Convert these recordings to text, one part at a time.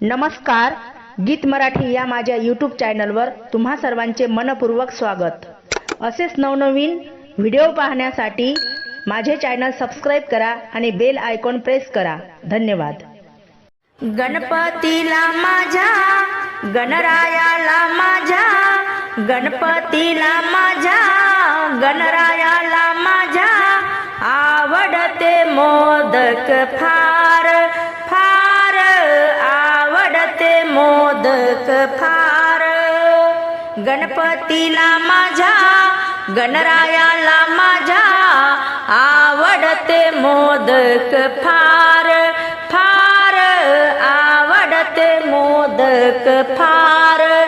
नमस्कार गीत मराठी या माझ्या यूट्यूब चॅनलवर तुम्हा सर्वांचे मनपूर्वक स्वागत. असेच नवनवीन व्हिडिओ पाहण्यासाठी माझे चॅनल सबस्क्राईब करा आणि बेल आयकॉन प्रेस करा. धन्यवाद. गणपतीला माझ्या गणरायाला माझ्या गणपतीला माझ्या गणरायाला माझ्या आवडते मोदक फार. फार. गणपतीला माझ्या गणरायाला माझ्या आवडते मोदक फार. फार आवडते मोदक फार. फार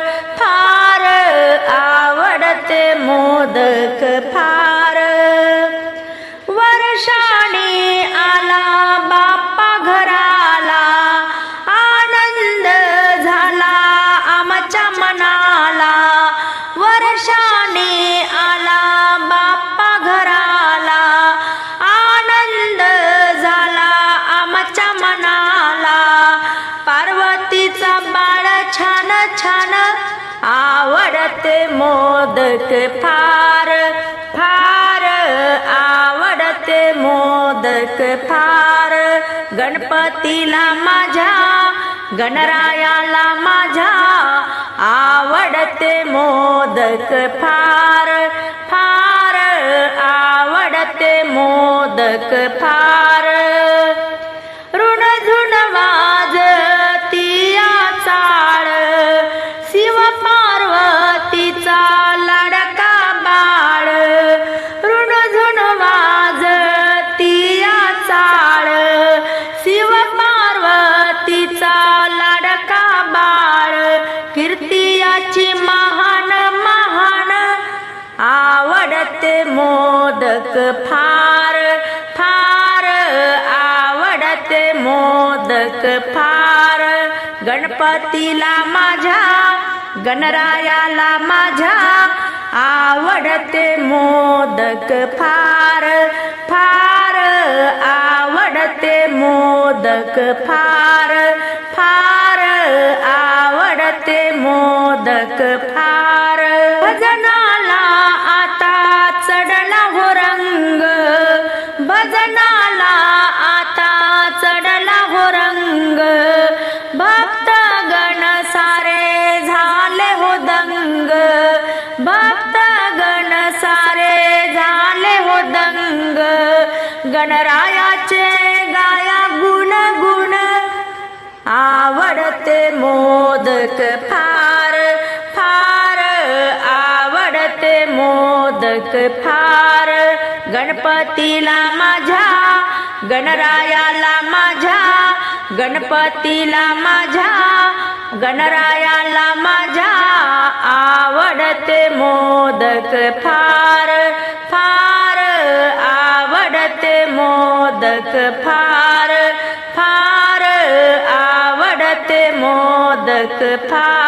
छान आवडते मोदक फार फार आवडते मोदक फार. गणपतीला माझ्या गणरायाला माझ्या आवडते मोदक फार फार आवडते मोदक फार. आवडते मोदक फार फार आवडत मोदक फार. गणपतीला माझ्या गणरायाला माझ्या आवडते मोदक फार फार आवडते मोदक फार फार आवडते मोदक फार. भजन झाला आता चढला हो रंग. भक्त गण सारे झाले हो दंग. भक्त गण सारे झाले हो दंग. गणरायाचे गाया गुण गुण आवडते मोदक फार फार आवडते मोदक फार. गणपतीला माझ्या गणरायाला माझ्या गणपतीला माझ्या गणरायाला माझ्या आवडते मोदक फार फार आवडते मोदक फार फार आवडते मोदक फार.